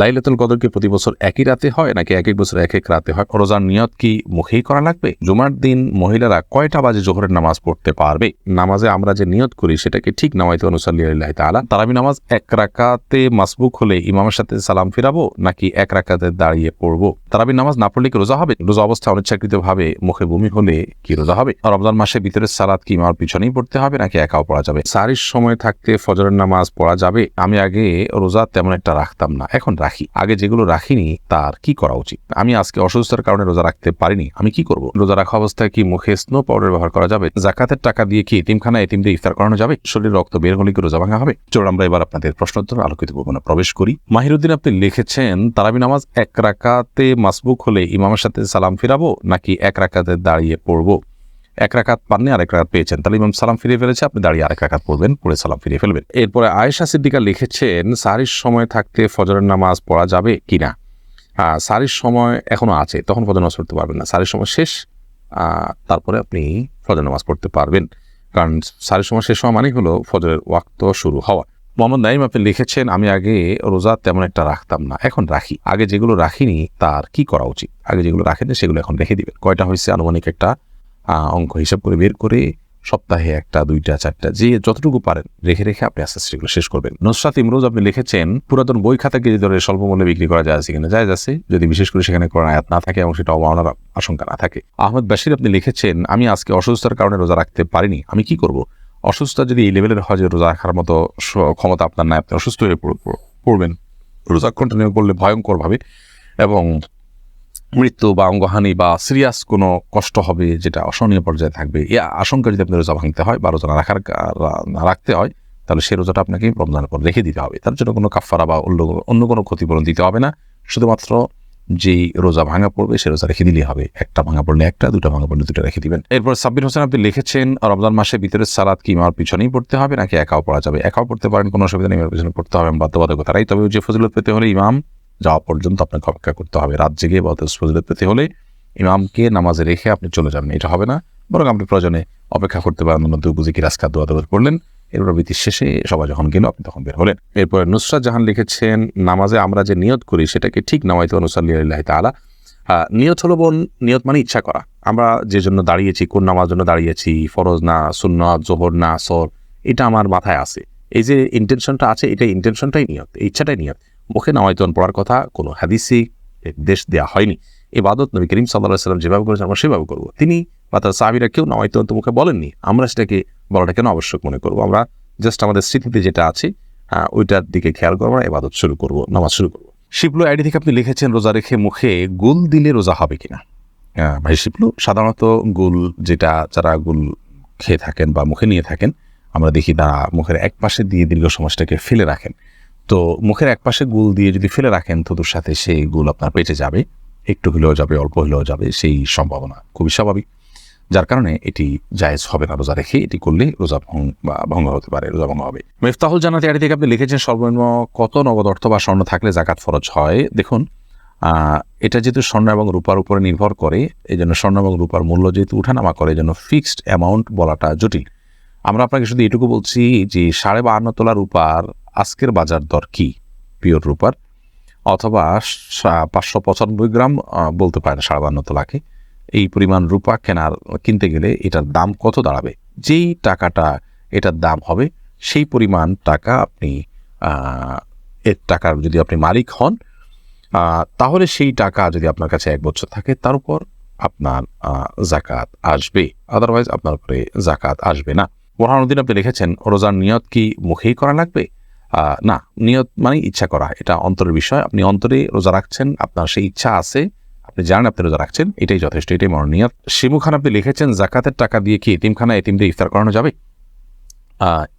লাইলাতুল কদর কি প্রতি বছর একই রাতে হয় নাকি এক এক বছর এক এক রাতে হয়? রোজার নিয়ত কি মুখেই করা লাগবে? জুমার দিন মহিলারা কয়টা বাজে জোহরের নামাজ পড়তে পারবে? নামাজে আমরা যে নিয়ত করি সেটাকে ঠিক নামাইতে অনুসাল্লি আল্লাহ তালা তারাবি নামাজ এক রাকাতে মাসবুক হলে ইমামের সাথে সালাম ফিরাবো নাকি এক রাকাতে দাঁড়িয়ে পড়ব? তারাবি নামাজ না পড়লে কি রোজা হবে? রোজা অবস্থা অনিচ্ছাকৃত ভাবে মুখে বমি হলে কি রোজা হবে? আর রমজান মাসে ভিতরে সালাদ কি ইমামের পিছনেই পড়তে হবে নাকি একাও পড়া যাবে? সারির সময় থাকতে ফজরের নামাজ পড়া যাবে। আমি আগে রোজা তেমন একটা রাখতাম না। এখন রাখি। আগে যেগুলো রাখিনি, তার কি করা উচিত? আমি আজকে অসুস্থতার কারণে রোজা রাখতে পারিনি, আমি কি করব? রোজা রাখা অবস্থায় কি মুখে স্নো পাউডার ব্যবহার করা যাবে? জাকাতের টাকা দিয়ে কি এতিমখানা এতিমদের ইফতার করানো যাবে? শরীর রক্ত বের হলে কি রোজা ভাঙা হবে? চলুন আমরা এবার আপনাদের প্রশ্নোত্তর আলোকিত ভবনে প্রবেশ করি। মাহিরুদ্দিন, আপনি লিখেছেন, তারাবি নামাজ এক রাকাতে মাসবুক হলে ইমামের সাথে সালাম ফিরাবো নাকি এক রাকাতে দাঁড়িয়ে পড়ব? এক রাকাত পাননি আর এক রাকাত পেয়েছেন। তাহলে ইমাম সালাম ফিরিয়ে ফেলেছে আপনি দাঁড়িয়ে আরেক রাকাত পড়বেন পড়ে সালাম ফিরিয়ে ফেলবেন। এরপরে আয়েশা সিদ্দিকা লিখেছেন সারির সময় থাকতে ফজরের নামাজ পড়া যাবে কিনা আহ, সারির সময় এখনও আছে তখন ফজর নামাজ পড়তে পারবেন না। সারির সময় শেষ তারপরে আপনি ফজর নামাজ পড়তে পারবেন। কারণ সারির সময় শেষ হওয়া মানে হলো ফজরের ওয়াক্ত শুরু হওয়া। মোহাম্মদ নাইম আপনি লিখেছেন আমি আগে রোজা তেমন একটা রাখতাম না এখন রাখি। আগে যেগুলো রাখিনি তার কি করা উচিত? আগে যেগুলো রাখেনি সেগুলো এখন রেখে দিবেন। কয়টা হয়েছে? আনুমানিক একটা অঙ্ক হিসাব করে বের করে সপ্তাহে একটা, দুইটা, চারটা, যে যতটুকু পারেন রেখে রেখে আপনি আস্তে আস্তে সেগুলো শেষ করবেন। নুসরাত ইমরোজ আপনি লিখেছেন, পুরাতন বই খাতা কেজি ধরে স্বল্প মূল্যে বিক্রি করা যায় কিনা? যায় আছে। যদি বিশেষ করে সেখানে কোনো আয়াত না থাকে এবং সেটা অবমাননার আশঙ্কা না থাকে। আহমেদ বাসির আপনি লিখেছেন, আমি আজকে অসুস্থতার কারণে রোজা রাখতে পারিনি, আমি কি করব? অসুস্থতা যদি এই লেভেলের হয় যে রোজা রাখার মতো ক্ষমতা আপনার নাই, আপনি অসুস্থ হয়ে পড়- পড়- পড়বেন। রোজা কন্টিনিউ করলে ভয়ঙ্করভাবে এবং মৃত্যু বা অঙ্গহানি বা সিরিয়াস কোনো কষ্ট হবে যেটা অসহনীয় পর্যায়ে থাকবে এই আশঙ্কা যদি আপনার রোজা ভাঙতে হয় বা রোজা রাখার রাখতে হয়, তাহলে সেই রোজাটা আপনাকে রমজানের পর রেখে দিতে হবে। তার জন্য কোনো কাফারা বা অন্য অন্য কোনো ক্ষতিপূরণ দিতে হবে না। শুধুমাত্র যেই রোজা ভাঙা পড়বে সে রোজা রেখে দিলেই হবে। একটা ভাঙা পড়লে একটা দুটো ভাঙা পড়লে দুটো রেখে দিবেন। এরপর সাব্বির হোসেন আপনি লিখেছেন, রমজান মাসে ভিতরে সালাদ কি ইমার পিছনেই পড়তে হবে নাকি একাও পড়া যাবে? একাও পড়তে পারেন, কোনো অসুবিধা নেই ইমার পিছনে পড়তে হবে বাধ্যবাধকতা তাই তবে যে ফজিলত পেতে হলে ইমাম যাওয়া পর্যন্ত আপনাকে অপেক্ষা করতে হবে। রাত জেগে বা ফজিলত পেতে হলে ইমামকে নামাজে রেখে আপনি চলে যাবেন। এটা হবে না। বরং আপনি প্রয়োজনে অপেক্ষা করতে পারেন অন্য বুঝে কি রাস্কা দোয়া দোয়া করলেন এরপর বৃত্তির শেষে সবাই যখন গেল, আপনি তখন বের হলেন। এরপর নুসরাত জাহান লিখেছেন, নামাজে আমরা যে নিয়ত করি সেটাকে ঠিক নামাইতে অনুসাল্লি আল্লাহ তালা নিয়ত হলো বোন, নিয়ত মানে ইচ্ছা করা। আমরা যে জন্য দাঁড়িয়েছি, কোন নামার জন্য দাঁড়িয়েছি, ফরজ না, সুন্নত, জোহর না, সর, এটা আমার মাথায় আছে। এই যে ইন্টেনশনটা আছে এটা ইন্টেনশনটাই নিয়ত। ইচ্ছাটাই নিয়ত। মুখে নামায়তন পড়ার কথা কোনো হাদিসি দেশ দেওয়া হয়নি। এবাদত নবী করিম সাল্লাহ সাল্লাম যেভাবে করেছেন, আমরা সেভাবে করব। তিনি বা তার সাহাবিরা কেউ নামায়তন তো মুখে বলেননি, আমরা সেটাকে বলাটা কেন আবশ্যক মনে করব? আমরা জাস্ট আমাদের স্মৃতিতে যেটা আছে ওইটার দিকে খেয়াল করব, আমরা এবাদত শুরু করব, নামাজ শুরু করব। শিবলু আইডি থেকে আপনি লিখেছেন, রোজা রেখে মুখে গুল দিলে রোজা হবে কিনা? ভাই শিবলু, সাধারণত গুল যেটা, যারা গুল খেয়ে থাকেন বা মুখে নিয়ে থাকেন, আমরা দেখি তারা মুখের এক পাশে দিয়ে দীর্ঘ সমাজটাকে ফেলে রাখেন। তো মুখের এক পাশে গুল দিয়ে যদি ফেলে রাখেন থুতুর সাথে সেই গুল আপনার পেটে যাবে, একটু হলেও যাবে, অল্প হলেও যাবে, সেই সম্ভাবনা খুবই স্বাভাবিক। যার কারণে এটি জায়েজ হবে না রোজা রেখে, এটি করলে রোজা ভঙ্গ বা ভঙ্গ হতে পারে, রোজা ভঙ্গ হবে। মেফতাহুল জানাতে আড়ি থেকে আপনি লিখেছেন, সর্বনিম্ন কত নগদ অর্থ বা স্বর্ণ থাকলে জাকাত ফরজ হয়? দেখুন এটা যেহেতু স্বর্ণ এবং রূপার উপরে নির্ভর করে এই জন্য স্বর্ণ এবং রূপার মূল্য যেহেতু উঠানামা করে এই জন্য ফিক্সড অ্যামাউন্ট বলাটা জটিল। আমরা আপনাকে শুধু এটুকু বলছি যে সাড়ে বাহান্ন তোলা রূপার আজকের বাজার দর কি? পিওর রূপার। অথবা পাঁচশো পঁচানব্বই গ্রাম বলতে পারে না সাড়ে বাহান্ন তোলাকে এই পরিমাণ রূপা কেনার, কিনতে গেলে এটার দাম কত দাঁড়াবে? যেই টাকাটা এটার দাম হবে, সেই পরিমাণ টাকা আপনি এর টাকার যদি আপনি মালিক হন তাহলে সেই টাকা যদি আপনার কাছে এক বছর থাকে, তার উপর আপনার জাকাত আসবে। আদারওয়াইজ আপনার উপরে জাকাত আসবে না। বোরহানুদ্দিন আপনি লিখেছেন, রোজার নিয়ত কি মুখেই করা লাগবে? না, নিয়ত মানে ইচ্ছা করা, এটা অন্তরের বিষয়। আপনি অন্তরে রোজা রাখছেন, আপনার সেই ইচ্ছা আছে, আপনি জানেন আপনি রোজা রাখছেন, এটাই যথেষ্ট, এটাই মনোনিয়ত। শিমু খান আপনি লিখেছেন, জাকাতের টাকা দিয়ে কি এতিমখানা এতিমদের ইফতার করানো যাবে?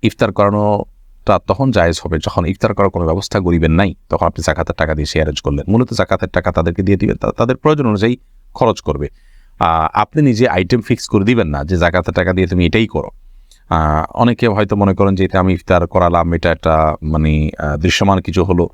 ইফতার করানোটা তখন জায়েজ হবে, যখন ইফতার করার কোনো ব্যবস্থা গরিবের নাই, তখন আপনি জাকাতের টাকা দিয়ে সে অ্যারেঞ্জ করলেন। মূলত জাকাতের টাকা তাদেরকে দিয়ে দিবেন তাদের প্রয়োজন অনুযায়ী খরচ করবে। আপনি নিজে আইটেম ফিক্স করে দিবেন না যে জাকাতের টাকা দিয়ে তুমি এটাই করো। অনেকে হয়তো মনে করেন যে এটা আমি ইফতার করালাম, এটা একটা মানে দৃশ্যমান কিছু হলো।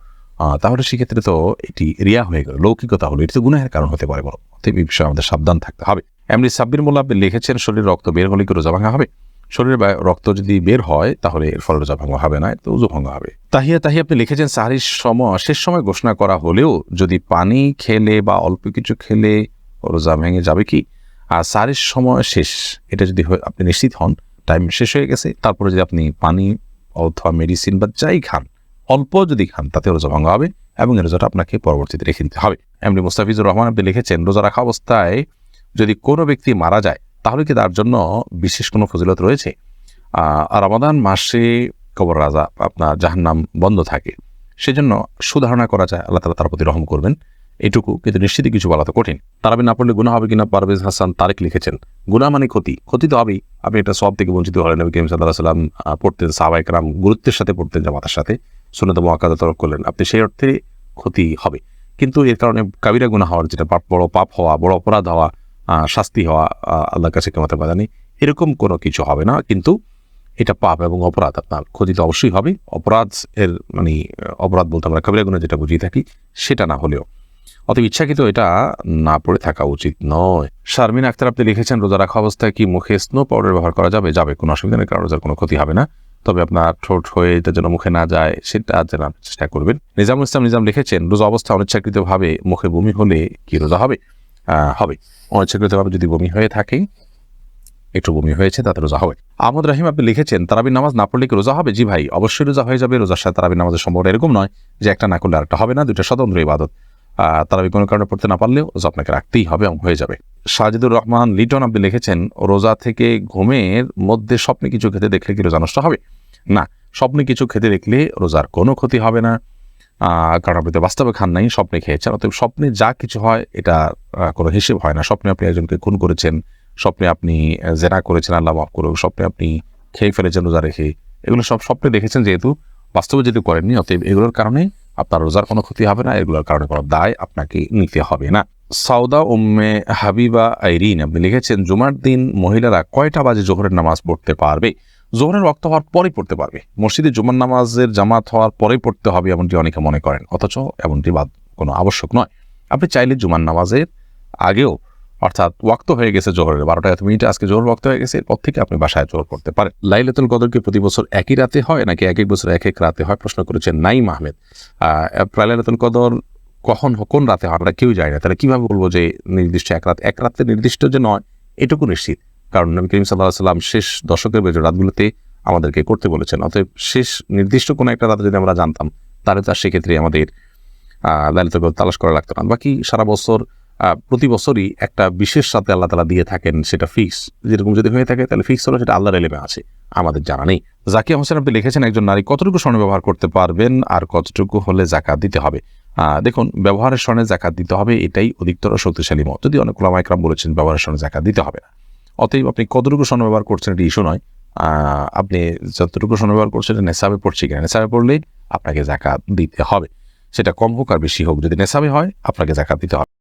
তাহলে সেক্ষেত্রে তো এটি রিয়া হয়ে গেল, লৌকিকতা হলো, এটি তো গুনাহের কারণ হতে পারে বড় অতএব এই বিষয়ে আমাদের সাবধান থাকতে হবে। এমনি সাব্বির মোল্লা আপনি লিখেছেন, শরীর রক্ত বের হলে কি রোজা ভাঙা হবে? শরীরে রক্ত যদি বের হয়, তাহলে এর ফলে রোজা ভঙ্গ হবে না তো উজু ভঙ্গ হবে। তাহিয়া তাহি আপনি লিখেছেন, সাহারির সময়, শেষ সময় ঘোষণা করা হলেও যদি পানি খেলে বা অল্প কিছু খেলে রোজা ভেঙে যাবে কি? আর সাহারির সময় শেষ, এটা যদি আপনি নিশ্চিত হন টাইম শেষ হয়ে গেছে। তারপরে যদি আপনি পানি অথবা মেডিসিন বা যাই খান, অল্প যদি খান, তাতে রোজা ভঙ্গ হবে এবং রোজাটা আপনাকে পরবর্তীতে রেখে দিতে হবে। এমনি মুস্তাফিজুর রহমান আপনি লিখেছেন, রোজা রাখা অবস্থায় যদি কোনো ব্যক্তি মারা যায়, তাহলে কি তার জন্য বিশেষ কোনো ফজিলত রয়েছে? রমাদান মাসে কবর রাজা আপনার জাহান্নাম বন্ধ থাকে। সেজন্য সুধারণা করা যায়, আল্লাহ তালা তার প্রতি রহম করবেন। এটুকু, কিন্তু নিশ্চিতই কিছু বলা তো কঠিন। তারাবি না পড়লে গুণা হবে কিনা, পারভেজ হাসান তারেক লিখেছেন। গুণা মানে ক্ষতি। ক্ষতি তো হবেই। আপনি এটা সব থেকে বঞ্চিত হলেন নবী করিম সাল্লাহ সাল্লাম পড়তেন সাহবাইকরাম গুরুত্বের সাথে পড়তেন জামাতার সাথে। সুনত মহাকাজা তরক করলেন। আপনি সেই অর্থে ক্ষতি হবে। কিন্তু এর কারণে কাবিরা গুণা হওয়ার যেটা পাপ, বড় পাপ হওয়া, বড় অপরাধ হওয়া শাস্তি হওয়া আল্লাহর কাছে কেমাতে বাধা নেই, এরকম কোনো কিছু হবে না। কিন্তু এটা পাপ এবং অপরাধ আপনার। ক্ষতি তো অবশ্যই হবে। অপরাধ এর মানে অপরাধ বলতে আমরা কাবিরা গুণা যেটা বুঝিয়ে থাকি, সেটা না হলেও। অতএব ইচ্ছাকৃত এটা না পড়ে থাকা উচিত নয়। শারমিন আক্তার, আপনি লিখেছেন, রোজা রাখা অবস্থায় কি মুখে স্নো পাউডার ব্যবহার করা যাবে? যাবে, কোনো অসুবিধা নেই, কারণ রোজার কোনো ক্ষতি হবে না। তবে আপনার ঠোঁট হয়ে এটা যেন মুখে না যায়, সেটা যেন চেষ্টা করবেন। নিজামুল ইসলাম, নিজাম লিখেছেন, রোজা অবস্থা অনিচ্ছাকৃতভাবে মুখে বমি হলে কি রোজা হবে? হবে। অনিচ্ছাকৃতভাবে যদি বমি হয়ে থাকে, একটু বমি হয়েছে, তাতে রোজা হবে। আহমদ রাহিম, আপনি লিখেছেন তারাবি নামাজ না পড়লে কি রোজা হবে? জি ভাই, অবশ্যই রোজা হয়ে যাবে, রোজার সাথে তারাবি নামাজের সম্পর্ক এরকম নয় যে একটা না করলে আরেকটা হবে না, দুইটা স্বতন্ত্র ইবাদত। তারাবি কোনো কারণে পড়তে না পারলেও রোজা আপনাকে রাখতেই হবে এবং হয়ে যাবে। সাজিদুর রহমান, লিটন আপনি লিখেছেন, রোজা থেকে ঘুমের মধ্যে স্বপ্নে কিছু খেতে দেখলে কি রোজা নষ্ট হবে? না, স্বপ্নে কিছু খেতে দেখলে রোজার কোনো ক্ষতি হবে না। কারণ আপনি তো বাস্তবে খান নাই, স্বপ্নে খেয়েছেন, অতএব স্বপ্নে যা কিছু হয় এটা কোনো হিসেব হয় না। স্বপ্নে আপনি একজনকে খুন করেছেন, স্বপ্নে আপনি জেনা করেছেন, আল্লাহ মাফ করুক, স্বপ্নে আপনি খেয়ে ফেলেছেন রোজা রেখে, এগুলো সব স্বপ্নে দেখেছেন যেহেতু বাস্তবে যেহেতু করেননি, অতএব এগুলোর কারণে আপনার রোজার কোনো ক্ষতি হবে না, এগুলোর কারণে কোনো দায় আপনাকে নিতে হবে না। সাউদা উম্মে হাবিবা আইরিন, আপনি লিখেছেন, জুমার দিন মহিলারা কয়টা বাজে জোহরের নামাজ পড়তে পারবে? জোহরের রক্ত হওয়ার পরেই পড়তে পারবে। মসজিদে জুমার নামাজের জামাত হওয়ার পরেই পড়তে হবে, এমনটি অনেকে মনে করেন। অথচ এমনটি বাদ কোনো আবশ্যক নয়। আপনি চাইলে জুমার নামাজের আগেও অর্থাৎ ওয়াক্ত হয়ে গেছে জোহরের বারোটা এত মিনিটে আজকে জোহর ওয়াক্ত হয়ে গেছে এরপর থেকে আপনি বাসায় জোহর করতে পারেন। লাইলাতুল কদর কি প্রতি বছর একই রাতে হয় নাকি এক এক বছর এক এক রাতে হয়? প্রশ্ন করেছেন নাইম আহমেদ। আহ, প্রায় লাইলাতুল কদর কখন কোন রাতে হয় আমরা কেউ জানি না। তাহলে কীভাবে বলব যে নির্দিষ্ট এক রাত? এক রাতে নির্দিষ্ট যে নয় এটুকু নিশ্চিত। কারণ নবী করিম সাল্লাহ সাল্লাম শেষ দশকের বেজর রাতগুলোতে আমাদেরকে করতে বলেছেন। অতএব শেষ নির্দিষ্ট কোনো একটা রাতে যদি আমরা জানতাম তাহলে তার সেক্ষেত্রে আমাদের লালিত কদর তালাশ করা লাগতো না। বাকি সারা বছর প্রতি বছরই একটা বিশেষ সাথে আল্লাহ তালা দিয়ে থাকেন সেটা ফিক্স যেরকম যদি হয়ে থাকে, তাহলে ফিক্স হলো, সেটা আল্লাহর এলেমে আছে। আমাদের জানা নেই। জাকিয়া হোসেন আপনি লিখেছেন, একজন নারী কতটুকু স্বর্ণ ব্যবহার করতে পারবেন আর কতটুকু হলে জাকাত দিতে হবে? দেখুন, ব্যবহারের স্বর্ণে জাকাত দিতে হবে, এটাই অধিকতর শক্তিশালী মত। যদি অনেক ওলামাইকরাম বলেছেন, ব্যবহারের স্বর্ণে জাকাত দিতে হবে না। অতএব আপনি কতটুকু স্বর্ণ ব্যবহার করছেন, এটি ইস্যু নয়। আপনি যতটুকু স্বর্ণ ব্যবহার করছেন নেশাবে পড়ছে কিনা? নেশাবে পড়লেই আপনাকে জাকাত দিতে হবে। সেটা কম হোক আর বেশি হোক। যদি নেশাবে হয়, আপনাকে জাকাত দিতে হবে।